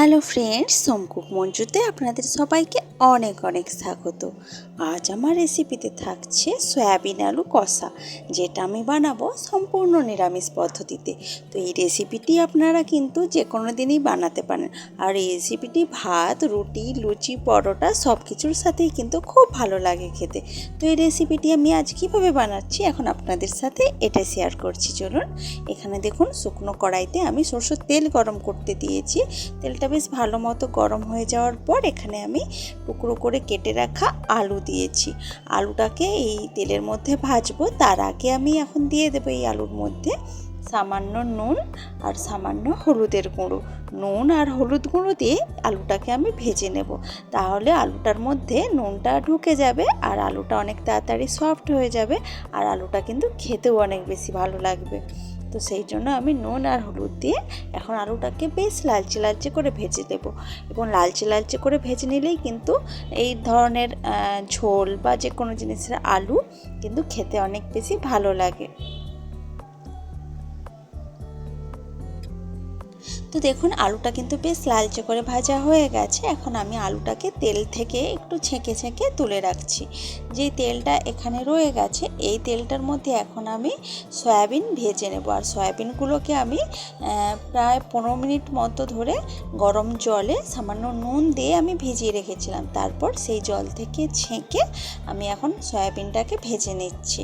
Hello friends সোমকুক মঞ্জুতে আপনাদের সবাইকে অনেক অনেক স্বাগত। আজ আমার রেসিপিতে থাকছে সয়াবিন আলু কষা, যেটা আমি বানাবো সম্পূর্ণ নিরামিষ পদ্ধতিতে। তো এই রেসিপিটি আপনারা কিন্তু যে কোনো দিনই বানাতে পারেন। আর এই রেসিপিটি ভাত, রুটি, লুচি, পরোটা সব কিছুর সাথেই কিন্তু খুব ভালো লাগে খেতে। তো এই রেসিপিটি আমি আজ কীভাবে বানাচ্ছি এখন আপনাদের সাথে এটা শেয়ার করছি। চলুন, এখানে দেখুন শুকনো কড়াইতে আমি সরষের তেল গরম করতে দিয়েছি। তেলটা বেশ ভালো মতো গরম হয়ে যাওয়ার পর এখানে আমি টুকরো করে কেটে রাখা আলু দিয়েছি। আলুটাকে এই তেলের মধ্যে ভাজবো। তার আগে আমি এখন দিয়ে দেবো এই আলুর মধ্যে সামান্য নুন আর সামান্য হলুদের গুঁড়ো। নুন আর হলুদ গুঁড়ো দিয়ে আলুটাকে আমি ভেজে নেব। তাহলে আলুটার মধ্যে নুনটা ঢুকে যাবে আর আলুটা অনেক তাড়াতাড়ি সফট হয়ে যাবে। আর আলুটা কিন্তু খেতেও অনেক বেশি ভালো লাগবে। তো সেই জন্য আমি নুন আর হলুদ দিয়ে এখন আলুটাকে বেশ লালচে লালচে করে ভেজে দেব। এবং লালচে লালচে করে ভেজে নিলেই কিন্তু এই ধরনের ঝোল বা যে কোনো জিনিসের আলু কিন্তু খেতে অনেক বেশি ভালো লাগে। তো দেখুন, আলুটা কিন্তু বেশ লালচে করে ভাজা হয়ে গেছে। এখন আমি আলুটাকে তেল থেকে একটু ছেঁকে ছেঁকে তুলে রাখছি। যেই তেলটা এখানে রয়ে গেছে, এই তেলটার মধ্যে এখন আমি সয়াবিন ভেজে নেব। আর সয়াবিনগুলোকে আমি প্রায় পনেরো মিনিট মতো ধরে গরম জলে সামান্য নুন দিয়ে আমি ভিজিয়ে রেখেছিলাম। তারপর সেই জল থেকে ছেঁকে আমি এখন সয়াবিনটাকে ভেজে নিচ্ছি।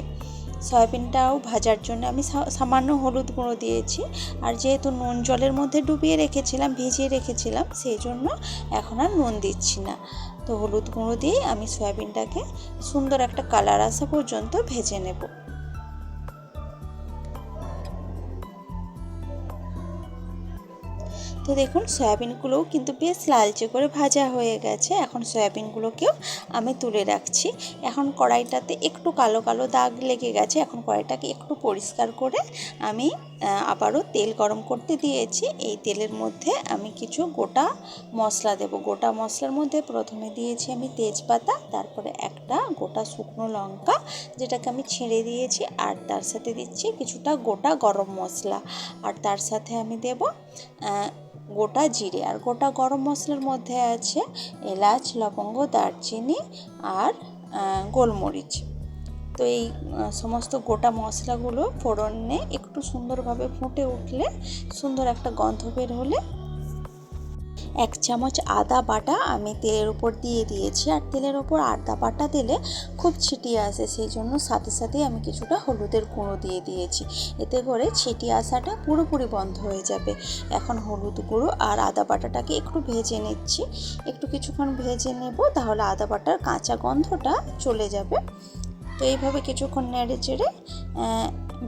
সয়াবিনটাও ভাজার জন্য আমি সামান্য হলুদ গুঁড়ো দিয়েছি। আর যেহেতু নুন জলের মধ্যে ডুবিয়ে রেখেছিলাম, ভিজিয়ে রেখেছিলাম, সেই জন্য এখন আর নুন দিচ্ছি না। তো হলুদ গুঁড়ো দিয়ে আমি সয়াবিনটাকে সুন্দর একটা কালার আসা পর্যন্ত ভেজে নেব। তো দেখুন, সয়াবিনগুলোও কিন্তু বেশ লালচে করে ভাজা হয়ে গেছে। এখন সয়াবিনগুলোকেও আমি তুলে রাখছি। এখন কড়াইটাতে একটু কালো কালো দাগ লেগে গেছে। এখন কড়াইটাকে একটু পরিষ্কার করে আমি আবারও তেল গরম করতে দিয়েছি। এই তেলের মধ্যে আমি কিছু গোটা মশলা দেব। গোটা মশলার মধ্যে প্রথমে দিয়েছি আমি তেজপাতা, তারপরে একটা গোটা শুকনো লঙ্কা, যেটাকে আমি ছেড়ে দিয়েছি, আর তার সাথে দিচ্ছি কিছুটা গোটা গরম মশলা। আর তার সাথে আমি দেব গোটা জিরে। আর গোটা গরম মশলার মধ্যে আছে এলাচ, লবঙ্গ, দারচিনি, আর গোলমরিচ। তো এই সমস্ত গোটা মশলাগুলো ফোড়নে একটু সুন্দরভাবে ফুটে উঠলে সুন্দর একটা গন্ধ বের হলে এক চামচ আদা বাটা আমি তেলের উপর দিয়ে দিয়েছি। আর তেলের ওপর আদা বাটা দিলে খুব ছিটিয়ে আসে, সেই জন্য সাথে সাথেই আমি কিছুটা হলুদের গুঁড়ো দিয়ে দিয়েছি। এতে করে ছিটিয়ে আসাটা পুরোপুরি বন্ধ হয়ে যাবে। এখন হলুদ গুঁড়ো আর আদা বাটাটাকে একটু ভেজে নিচ্ছি। একটু কিছুক্ষণ ভেজে নেব, তাহলে আদা বাটার কাঁচা গন্ধটা চলে যাবে। তো এইভাবে কিছুক্ষণ নেড়ে চেড়ে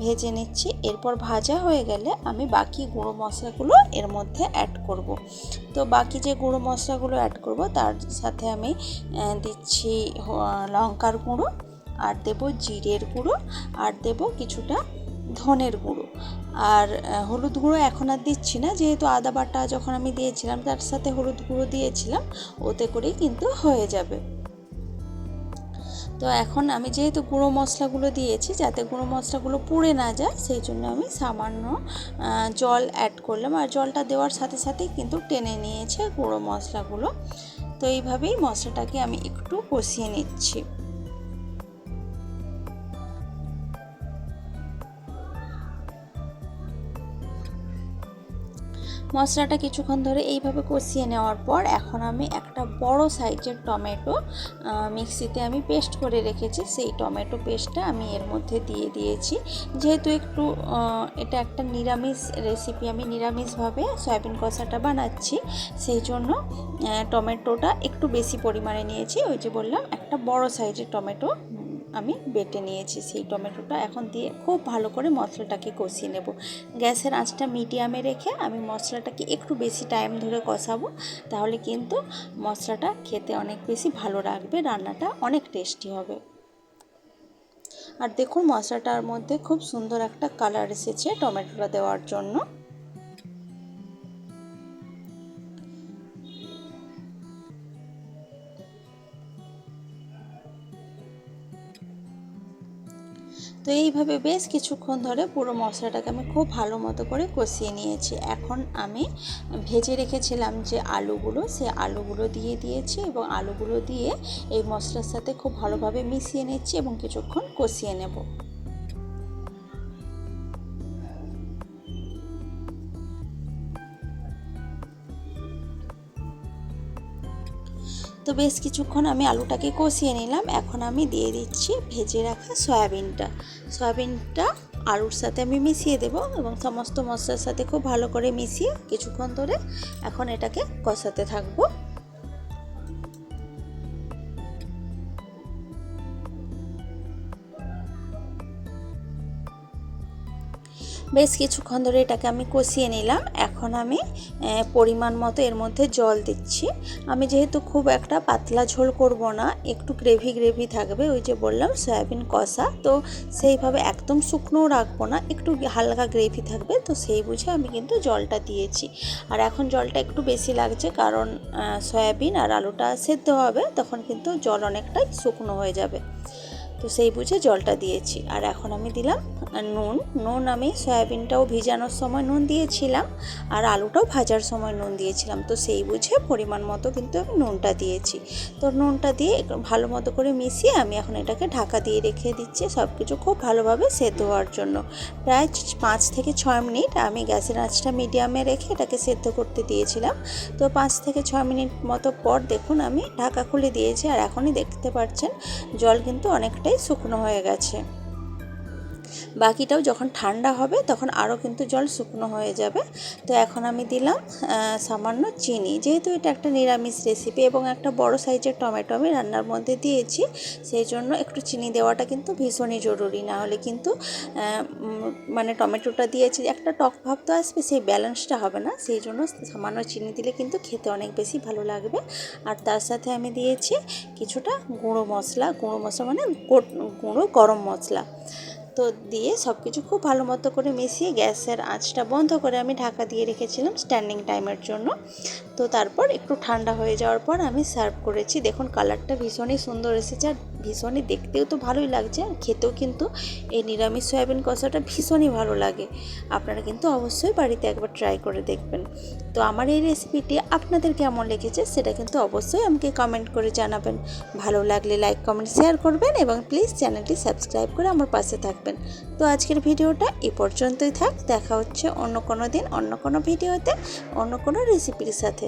ভেজে নিচ্ছি। এরপর ভাজা হয়ে গেলে আমি বাকি গুঁড়ো মশলাগুলো এর মধ্যে অ্যাড করব। তো বাকি যে গুঁড়ো মশলাগুলো অ্যাড করব, তার সাথে আমি দিচ্ছি লঙ্কার গুঁড়ো, আর দেব জিরের গুঁড়ো, আর দেব কিছুটা ধনের গুঁড়ো। আর হলুদ গুঁড়ো এখন আর দিচ্ছি না, যেহেতু আদা বাটা যখন আমি দিয়েছিলাম, তার সাথে হলুদ গুঁড়ো দিয়েছিলাম, ওতে করেই কিন্তু হয়ে যাবে। তো এখন আমি যেহেতু গুঁড়ো মশলাগুলো দিয়েছি, যাতে গুঁড়ো মশলাগুলো পুড়ে না যায়, সেই জন্য আমি সামান্য জল অ্যাড করলাম। আর জলটা দেওয়ার সাথে সাথেই কিন্তু টেনে নিয়েছে গুঁড়ো মশলাগুলো। তো এইভাবেই মশলাটাকে আমি একটু কষিয়ে নিচ্ছি। মশলাটা কিছুক্ষণ ধরে এইভাবে কষিয়ে নেওয়ার পর এখন আমি একটা বড় সাইজের টমেটো মিক্সিতে আমি পেস্ট করে রেখেছি। সেই টমেটো পেস্টটা আমি এর মধ্যে দিয়ে দিয়েছি। যেহেতু একটু এটা একটা নিরামিষ রেসিপি, আমি নিরামিষভাবে সয়াবিন কষাটা বানাচ্ছি, সেই জন্য টমেটোটা একটু বেশি পরিমাণে নিয়েছি। ওই যে বললাম, একটা বড় সাইজের টমেটো আমি বেটে নিয়েছি সেই টমেটোটা। এখন দিয়ে খুব ভালো করে মশলাটাকে কষিয়ে নেব। গ্যাসের আঁচটা মিডিয়ামে রেখে আমি মশলাটাকে একটু বেশি টাইম ধরে কষাবো, তাহলে কিন্তু মশলাটা খেতে অনেক বেশি ভালো রাখবে রান্নাটা অনেক টেস্টি হবে। আর দেখুন, মশলাটার মধ্যে খুব সুন্দর একটা কালার এসেছে টমেটোটা দেওয়ার জন্য। তো এইভাবে বেশ কিছুক্ষণ ধরে পুরো মশলাটাকে আমি খুব ভালো মতো করে কষিয়ে নিয়েছি। এখন আমি ভেজে রেখেছিলাম যে আলুগুলো, সে আলুগুলো দিয়ে দিয়েছি এবং আলুগুলো দিয়ে এই মশলার সাথে খুব ভালোভাবে মিশিয়ে নিচ্ছি এবং কিছুক্ষণ কষিয়ে নেব। তো বেশ কিছুক্ষণ আমি আলুটাকে কষিয়ে নিলাম। এখন আমি দিয়ে দিচ্ছি ভেজে রাখা সয়াবিনটা। সয়াবিনটা আলুর সাথে আমি মিশিয়ে দেব এবং সমস্ত মশলার সাথে খুব ভালো করে মিশিয়ে কিছুক্ষণ ধরে এখন এটাকে কষাতে থাকব। বেশ কিছুক্ষণ ধরে এটাকে আমি কষিয়ে নিলাম। এখন আমি পরিমাণ মতো এর মধ্যে জল দিচ্ছি। আমি যেহেতু খুব একটা পাতলা ঝোল করব না, একটু গ্রেভি গ্রেভি থাকবে, ওই যে বললাম, সয়াবিন কষা। তো সেইভাবে একদম শুকনোও রাখব না, একটু হালকা গ্রেভি থাকবে, তো সেই বুঝে আমি কিন্তু জলটা দিয়েছি। আর এখন জলটা একটু বেশি লাগছে, কারণ সয়াবিন আর আলুটা সেদ্ধ হবে, তখন কিন্তু জল অনেকটাই শুকনো হয়ে যাবে। তো সেই বুঝে জলটা দিয়েছি। আর এখন আমি দিলাম নুন। নুন আমি সয়াবিনটাও ভিজানোর সময় নুন দিয়েছিলাম আর আলুটাও ভাজার সময় নুন দিয়েছিলাম। তো সেই বুঝে পরিমাণ মতো কিন্তু আমি নুনটা দিয়েছি। তো নুনটা দিয়ে ভালো মতো করে মিশিয়ে আমি এখন এটাকে ঢাকা দিয়ে রেখে দিচ্ছি সব কিছু খুব ভালোভাবে সেদ্ধ হওয়ার জন্য। প্রায় পাঁচ থেকে ছয় মিনিট আমি গ্যাসের আঁচটা মিডিয়ামে রেখে এটাকে সেদ্ধ করতে দিয়েছিলাম। তো পাঁচ থেকে ছয় মিনিট মতো পর দেখুন আমি ঢাকা খুলে দিয়েছি আর এখনই দেখতে পাচ্ছেন জল কিন্তু অনেকটাই শুকনো হয়ে গেছে। বাকিটাও যখন ঠান্ডা হবে তখন আরও কিন্তু জল শুকনো হয়ে যাবে। তো এখন আমি দিলাম সামান্য চিনি। যেহেতু এটা একটা নিরামিষ রেসিপি এবং একটা বড় সাইজের টমেটো আমি রান্নার মধ্যে দিয়েছি, সেই জন্য একটু চিনি দেওয়াটা কিন্তু ভীষণই জরুরি। না হলে কিন্তু মানে টমেটোটা দিয়েছি, একটা টক ভাব তো আসবে, সেই ব্যালেন্সটা হবে না। সেই জন্য সামান্য চিনি দিলে কিন্তু খেতে অনেক বেশি ভালো লাগবে। আর তার সাথে আমি দিয়েছি কিছুটা গুঁড়ো মশলা। গুঁড়ো মশলা মানে গুঁড়ো গরম মশলা। তো দিয়ে সব কিছু খুব ভালো মতো করে মিশিয়ে গ্যাসের আঁচটা বন্ধ করে আমি ঢাকা দিয়ে রেখেছিলাম স্ট্যান্ডিং টাইমের জন্য। তো তারপর একটু ঠান্ডা হয়ে যাওয়ার পর আমি সার্ভ করেছি। দেখুন, কালারটা ভীষণই সুন্দর এসেছে আর ভীষণই দেখতেও তো ভালোই লাগছে আর খেতেও কিন্তু এই নিরামিষ সয়াবিন কষাটা ভীষণই ভালো লাগে। আপনারা কিন্তু অবশ্যই বাড়িতে একবার ট্রাই করে দেখবেন। তো আমার এই রেসিপিটি আপনাদের কেমন লেগেছে সেটা কিন্তু অবশ্যই আমাকে কমেন্ট করে জানাবেন। ভালো লাগলে লাইক, কমেন্ট, শেয়ার করবেন এবং প্লিজ চ্যানেলটি সাবস্ক্রাইব করে আমার পাশে থাকবেন। তো আজকের ভিডিওটা এ পর্যন্তই থাক। দেখা হচ্ছে অন্য কোনো দিন, অন্য কোনো ভিডিওতে, অন্য কোনো রেসিপির সাথে।